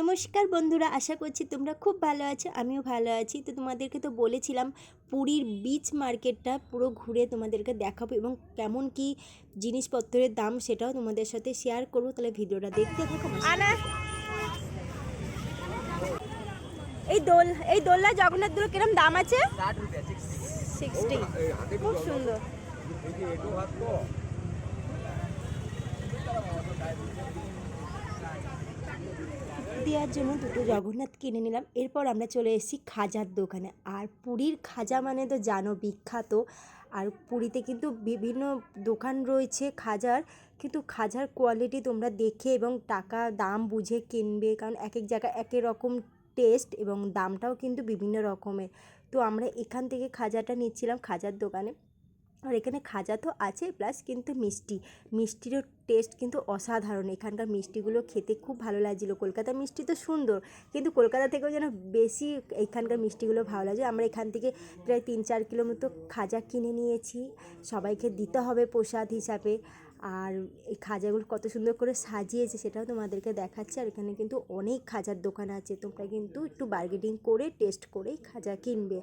নমস্কার বন্ধুরা, আশা করছি তোমরা খুব ভালো আছো, আমিও ভালো আছি। তো তোমাদেরকে তো বলেছিলাম পুরীর বিচ মার্কেটটা পুরো ঘুরে তোমাদেরকে দেখাবো এবং কেমন কি জিনিসপত্রের দাম সেটাও তোমাদের সাথে শেয়ার করব। তাহলে ভিডিওটা দেখতে থাকো। এই দোল, এই দোলনা জগন্নাথ দোল কিরম দাম আছে? সিক্সটি খুব সুন্দর। দেওয়ার জন্য দুটো জগন্নাথ কিনে নিলাম। এরপর আমরা চলে এসেছি খাজার দোকানে। আর পুরীর খাজা মানে তো জানো, বিখ্যাত। আর পুরীতে কিন্তু বিভিন্ন দোকান রয়েছে খাজার। কিন্তু খাজার কোয়ালিটি তোমরা দেখে এবং টাকা, দাম বুঝে কিনবে। কারণ এক এক জায়গায় এক এক রকম টেস্ট এবং দামটাও কিন্তু বিভিন্ন রকমের। তো আমরা এখান থেকে খাজাটা নিচ্ছিলাম খাজার দোকানে। আর এখানে খাজা তো আছে প্লাস কিন্তু মিষ্টি। মিষ্টিরও টেস্ট কিন্তু অসাধারণ। এখানকার মিষ্টিগুলো খেতে খুব ভালো লাগছিল। কলকাতার মিষ্টি তো সুন্দর, কিন্তু কলকাতা থেকেও যেন বেশি এখানকার মিষ্টিগুলো ভালো লাগে। আমরা এখান থেকে প্রায় তিন চার কিলো মতো খাজা কিনে নিয়েছি। সবাইকে দিতে হবে প্রসাদ হিসাবে। আর এই খাজাগুলো কত সুন্দর করে সাজিয়েছে সেটাও তোমাদেরকে দেখাচ্ছে। আর এখানে কিন্তু অনেক খাজার দোকান আছে। তোমরা কিন্তু একটু বার্গেটিং করে টেস্ট করেই খাজা কিনবে।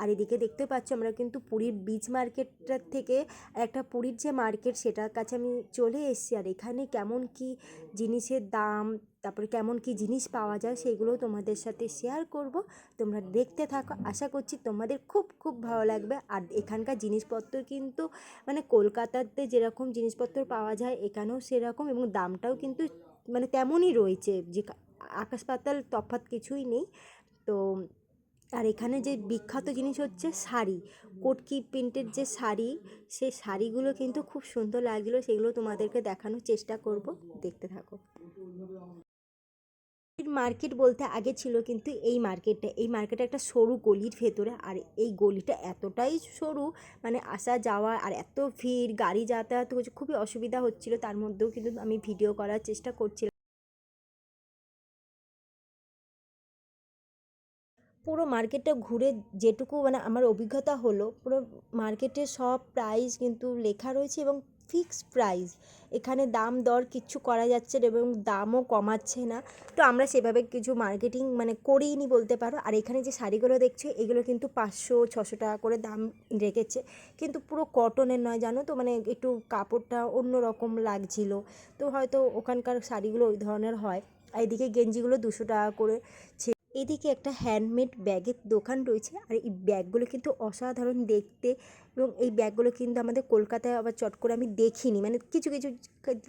আর এদিকে দেখতে পাচ্ছ আমরা কিন্তু পুরীর বিচ মার্কেটটার থেকে একটা পুরীর যে মার্কেট সেটার কাছে আমি চলে এসেছি। আর এখানে কেমন কি জিনিসের দাম তারপরে কেমন কি জিনিস পাওয়া যায় সেগুলো তোমাদের সাথে শেয়ার করব। তোমরা দেখতে থাকো। আশা করছি তোমাদের খুব খুব ভালো লাগবে। আর এখানকার জিনিসপত্র কিন্তু মানে কলকাতাতে যেরকম জিনিসপত্র পাওয়া যায়, এখানেও সেরকম এবং দামটাও কিন্তু মানে তেমনই রয়েছে। যে আকাশ পাতাল তফাৎ কিছুই নেই। তো, আর এখানে যে বিখ্যাত জিনিস হচ্ছে শাড়ি। কোটকি প্রিন্টের যে শাড়ি, সেই শাড়িগুলো কিন্তু খুব সুন্দর লাগছিল সেগুলো তোমাদেরকে দেখানোর চেষ্টা করব। দেখতে থাকো। মার্কেট বলতে আগে ছিল কিন্তু এই মার্কেটটা এই মার্কেটটা একটা সরু গলির ভেতরে আর এই গলিটা এতটাই সরু মানে আসা যাওয়া আর এত ভিড়, গাড়ি যাতায়াত হচ্ছে, খুবই অসুবিধা হচ্ছিল, তার মধ্যেও কিন্তু আমি ভিডিও করার চেষ্টা করছিলাম। পুরো মার্কেটটা ঘুরে যেটুকু মানে আমার অভিজ্ঞতা হলো, পুরো মার্কেটের সব প্রাইস কিন্তু লেখা রয়েছে এবং ফিক্সড প্রাইস। এখানে দাম দর কিচ্ছু করা যাচ্ছে না এবং দামও কমাচ্ছে না। তো আমরা সেভাবে কিছু মার্কেটিং মানে করিনি বলতে পারো। আর এখানে যে শাড়িগুলো দেখছ, এগুলো কিন্তু পাঁচশো, ছশো টাকা করে দাম রেখেছে। কিন্তু পুরো কটনের নয়, জানো তো? মানে একটু কাপড়টা অন্য রকম লাগছিল। তো হয়তো ওখানকার শাড়িগুলো ওই ধরনের হয়। আর এদিকে গেঞ্জিগুলো দুশো টাকা করে এদিকে একটা হ্যান্ডমেড ব্যাগের দোকান রয়েছে আর এই ব্যাগগুলো কিন্তু অসাধারণ দেখতে এবং এই ব্যাগগুলো কিন্তু আমাদের কলকাতায় আবার চট করে আমি দেখিনি। মানে কিছু কিছু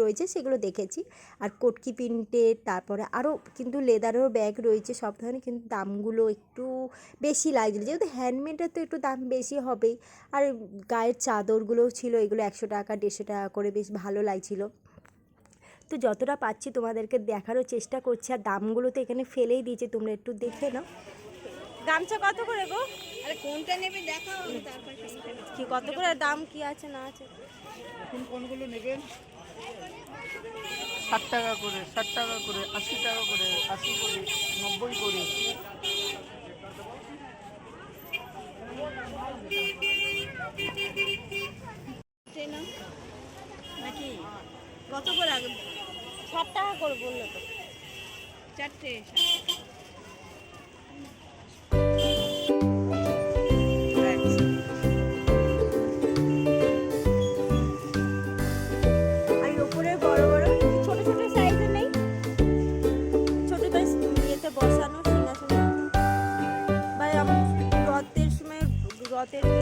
রয়েছে সেগুলো দেখেছি। আর কটকি প্রিন্টের তারপরে আরও কিন্তু লেদারেরও ব্যাগ রয়েছে। সব ধরনের কিন্তু দামগুলো একটু বেশি লাগছিল। যেহেতু হ্যান্ডমেডের তো একটু দাম বেশি হবেই। আর গায়ের চাদরগুলোও ছিল। এগুলো একশো টাকা, দেড়শো টাকা করে বেশ ভালো লাগছিল। তো যতটা পাচ্ছি তোমাদেরকে দেখারও চেষ্টা করছি আর দামগুলো তো এখানে ফেলেই দিয়েছে তোমরা একটু দেখে নাও। গামছা কত করে গো? আরে কোনটা নেবে দেখাও তারপর কি কত করে দাম কি আছে না আছে? কোন কোনগুলো নেবেন? ষাট টাকা করে ষাট টাকা করে আশি টাকা করে আশি করে নব্বই করে। নাকি? কত করে আগে? ষাট টাকা করে বলল তো। চারটে আর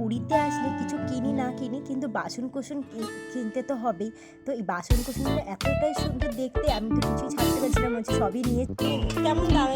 পুরীতে আসলে কিছু কিনি না কিনি কিন্তু বাসন কোসন কিনতে তো হবেই। তো এই বাসন কোসনগুলো এতটাই সুন্দর দেখতে, আমি তো কিছুই ছাড়তে পারছিলাম হচ্ছে সবই নিয়ে কেমন দাম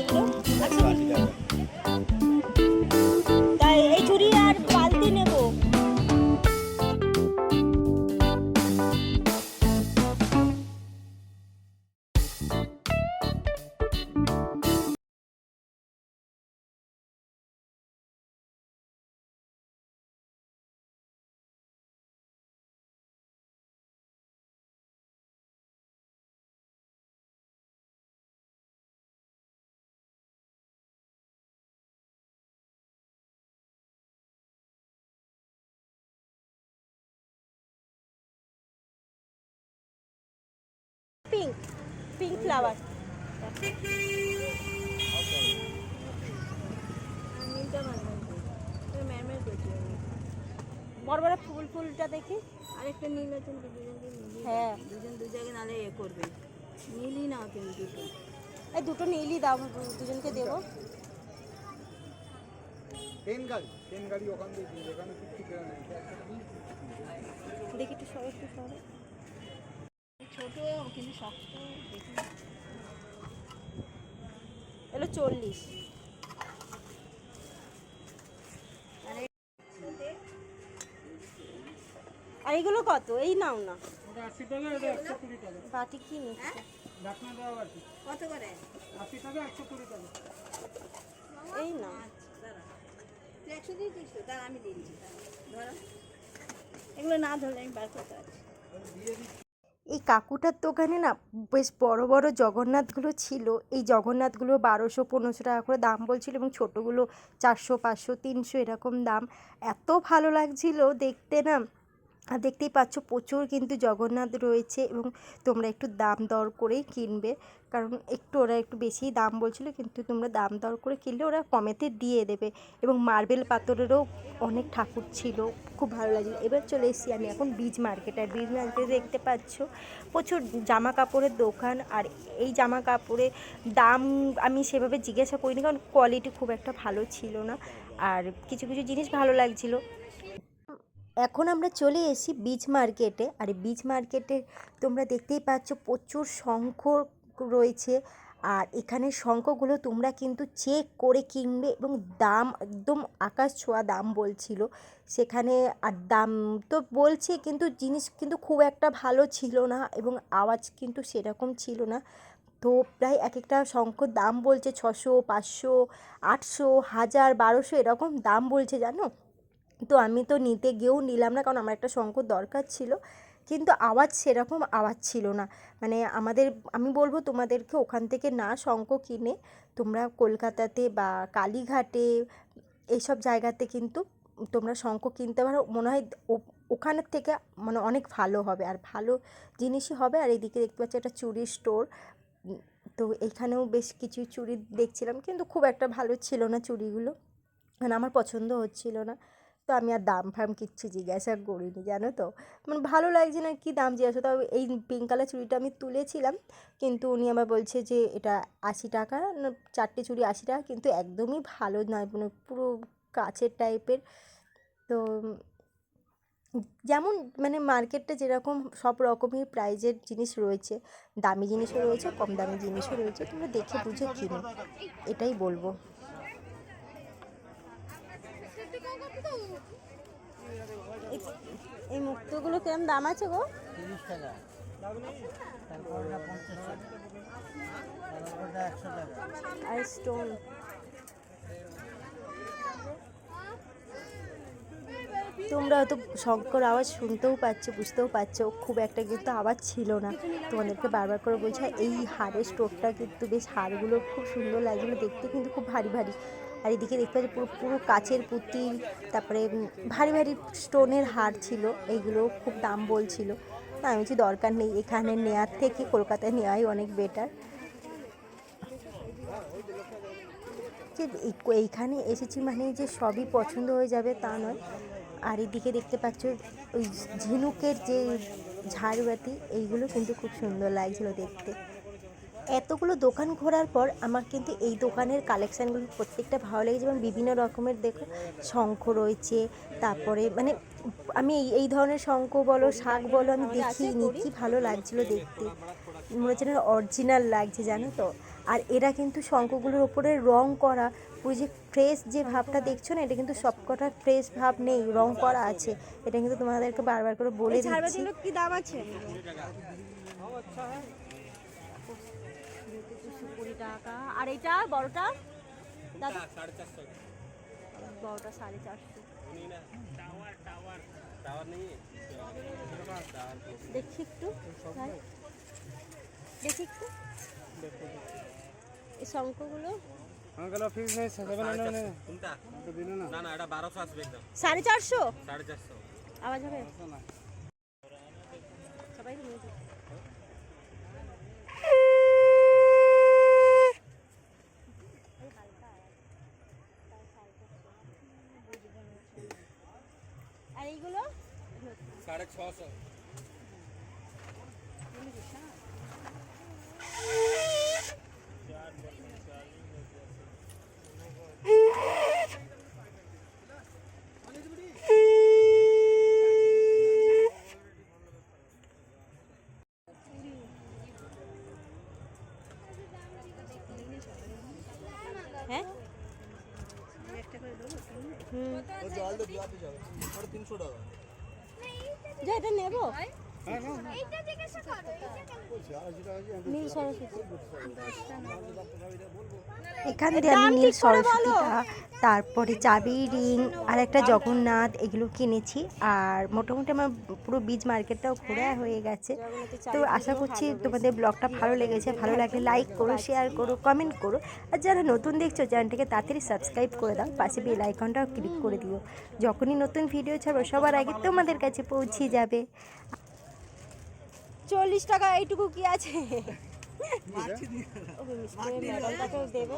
পিঙ্ক পিঙ্ক ফ্লাওয়ার বড় বড় ফুল ফুলটা দেখি। আরেকটা নীল আছে হ্যাঁ। দুজন দু জায়গায় নালে এ করবে। নীলই নাও তুমি দুটো। এই দুটো নীলই দাও দুজনকে দেবো। ট্রেন গাড়ি ওখান থেকে ফিফটি দেখি একটু সবাই একটু সবাই ছোট কিন্তু শক্ত দেখি এলো চল্লিশ। আর এইগুলো কত? এই নাও না। বাটি কি কত করে? টাকা এই না দাঁড়া। একশো দিয়ে দিস তো? দাঁড়া আমি দিচ্ছি। ধরো। এগুলো না ধরলে আমি বার করতে পারছি। এই কাকুটার দোকানে না বেশ বড় বড় জগন্নাথগুলো ছিল। এই জগন্নাথগুলো বারোশো, পনেরোশো টাকা করে দাম বলছিল এবং ছোটোগুলো চারশো, পাঁচশো, তিনশো এরকম দাম। এত ভালো লাগছিল দেখতে না। আর দেখতেই পাচ্ছ প্রচুর কিন্তু জগন্নাথ রয়েছে এবং তোমরা একটু দাম দর করেই কিনবে। কারণ একটু ওরা একটু বেশিই দাম বলছিল, কিন্তু তোমরা দাম দর করে কিনলে ওরা কমেতে দিয়ে দেবে এবং মার্বেল পাথরেরও অনেক ঠাকুর ছিল, খুব ভালো লাগছিল এবার চলে এসেছি আমি এখন বীজ মার্কেট। আর বীজ মার্কেটে দেখতে পাচ্ছ প্রচুর জামা কাপড়ের দোকান আর এই জামা কাপড়ের দাম আমি সেভাবে জিজ্ঞাসা করিনি, কারণ কোয়ালিটি খুব একটা ভালো ছিল না। আর কিছু কিছু জিনিস ভালো লাগছিল। এখন আমরা চলে এসেছি বীজ মার্কেটে। আর বীজ মার্কেটে তোমরা দেখতেই পাচ্ছ প্রচুর শঙ্খ রয়েছে। আর এখানে শঙ্খগুলো তোমরা কিন্তু চেক করে কিনবে এবং দাম একদম আকাশ ছোঁয়া দাম বলছিল। সেখানে আর দাম তো বলছে কিন্তু জিনিস কিন্তু খুব একটা ভালো ছিল না এবং আওয়াজ কিন্তু সেরকম ছিল না। তো প্রায় এক একটা শঙ্খর দাম বলছে ছশো, পাঁচশো, আটশো, হাজার, বারোশো এরকম দাম বলছে জানো? তো আমি তো নিতে গিয়েও নিলাম না, কারণ আমার একটা শঙ্খ দরকার ছিল। কিন্তু আওয়াজ সেরকম আওয়াজ ছিল না। মানে আমাদের, আমি বলব তোমাদেরকে ওখান থেকে না শঙ্খ কিনে তোমরা কলকাতাতে বা কালীঘাটে এইসব জায়গাতে কিন্তু তোমরা শঙ্খ কিনতে পারো। মনে হয় ওখানের থেকে মানে অনেক ভালো হবে আর ভালো জিনিসই হবে। আর এদিকে দেখতে পাচ্ছি একটা চুড়ির স্টোর। তো এখানেও বেশ কিছু চুড়ি দেখছিলাম, কিন্তু খুব একটা ভালো ছিল না চুড়িগুলো মানে আমার পছন্দ হচ্ছিল না। তো আমি আর দাম ফাম কিচ্ছু জিজ্ঞাসা করিনি, জানো তো? মানে ভালো লাগছে না কি দাম জিজ্ঞাসা তাও এই পিঙ্ক কালার চুড়িটা আমি তুলেছিলাম, কিন্তু উনি আমার বলছে যে এটা আশি টাকা চারটে চুড়ি আশি টাকা, কিন্তু একদমই ভালো নয় মানে পুরো কাছের টাইপের তো যেমন মানে মার্কেটটা যেরকম সব রকমই প্রাইজের জিনিস রয়েছে, দামি জিনিসও রয়েছে, কম দামি জিনিসও রয়েছে, তোমরা দেখে বুঝে কিনো, এটাই বলব। এই- মুক্তগুলো কেমন দাম আছে গো? তিরিশ টাকা। আর স্টোন তোমরা হয়তো শঙ্কর আওয়াজ শুনতেও পাচ্ছ বুঝতেও পারছ খুব একটা কিন্তু আওয়াজ ছিল না। তোমাদেরকে বারবার করে বলছি এই হাড়ের স্টোরটা কিন্তু বেশ হাড়গুলো খুব সুন্দর লাগছিল দেখতে কিন্তু খুব ভারী ভারী। আর এদিকে দেখতে পাচ্ছি পুরো পুরো কাচের পুতুল তারপরে ভারী ভারী স্টোনের হার ছিল, এইগুলো খুব দাম বলছিল। না, আমি বলছি দরকার নেই, এখানে নেওয়ার থেকে কলকাতায় নেওয়াই অনেক বেটার যে এইখানে এসেছি মানে যে সবই পছন্দ হয়ে যাবে তা নয়। আর এদিকে দেখতে পাচ্ছ, ওই ঝিনুকের যে ঝাড়বাতি, এইগুলো কিন্তু খুব সুন্দর লাগছিল দেখতে। এতগুলো দোকান ঘোরার পর আমার কিন্তু এই দোকানের কালেকশানগুলো প্রত্যেকটা ভালো লেগেছে এবং বিভিন্ন রকমের দেখো শঙ্খ রয়েছে তারপরে মানে আমি এই এই ধরনের শঙ্খ বলো শাক বলো আমি দেখিনি কি ভালো লাগছিল দেখতে। মনে হচ্ছে না অরিজিনাল লাগছে জানো তো? আর এরা কিন্তু শঙ্খগুলোর ওপরে রং করা ওই যে ফ্রেশ যে ভাবটা দেখছ না এটা কিন্তু সবকটা ফ্রেশ ভাব নেই রং করা আছে। এটা কিন্তু তোমাদেরকে বারবার করে বলে দিচ্ছি। কি দাম আছে? কুড়ি টাকা। আর এটা বড়টা? দাদা? বড়টা সাড়ে চারশো। দেখি একটু দেখি একটু। এই চারশো। সাড়ে চারশো। আওয়াজ হবে? সবাই নিয়ে যাও। আর এইগুলো সাড়ে ছশো হ্যাঁ হুম যা এটা নেব। নীল সরস্বতী এখান দিয়ে আমি নীল সরস্বতীটা তারপরে চাবি রিং আর একটা জগন্নাথ এগুলো কিনেছি। আর মোটামুটি আমার পুরো বীজ মার্কেটটাও ঘোরা হয়ে। গেছে। তো আশা করছি তোমাদের ব্লগটা ভালো লেগেছে। ভালো লাগলে লাইক করো শেয়ার করো কমেন্ট করো। আর যারা নতুন দেখছ চ্যানেলটাকে তাড়াতাড়ি সাবস্ক্রাইব করে দাও। পাশে বেল আইকনটাও ক্লিক করে দিও। যখনই নতুন ভিডিও ছাড়বো সবার আগে তোমাদের কাছে পৌঁছে যাবে। চল্লিশ টাকা এইটুকু কি আছে? দেবে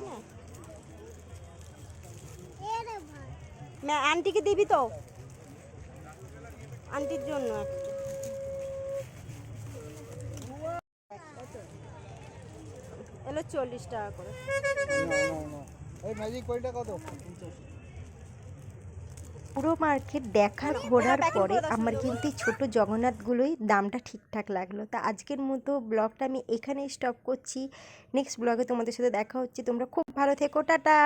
না? আন্টিকে দিবি তো? আন্টির জন্য এলো চল্লিশ টাকা করে। এই ম্যাজিক কয়টা কত? পুরো মার্কেট দেখা ঘোরার পরে আমার কিন্তু ছোট ছোটো জগন্নাথগুলোই দামটা ঠিকঠাক লাগল। তা আজকের মতো ব্লগটা আমি এখানেই স্টপ করছি। নেক্সট ব্লগে তোমাদের সাথে দেখা হচ্ছে। তোমরা খুব ভালো থেকো। টাটা!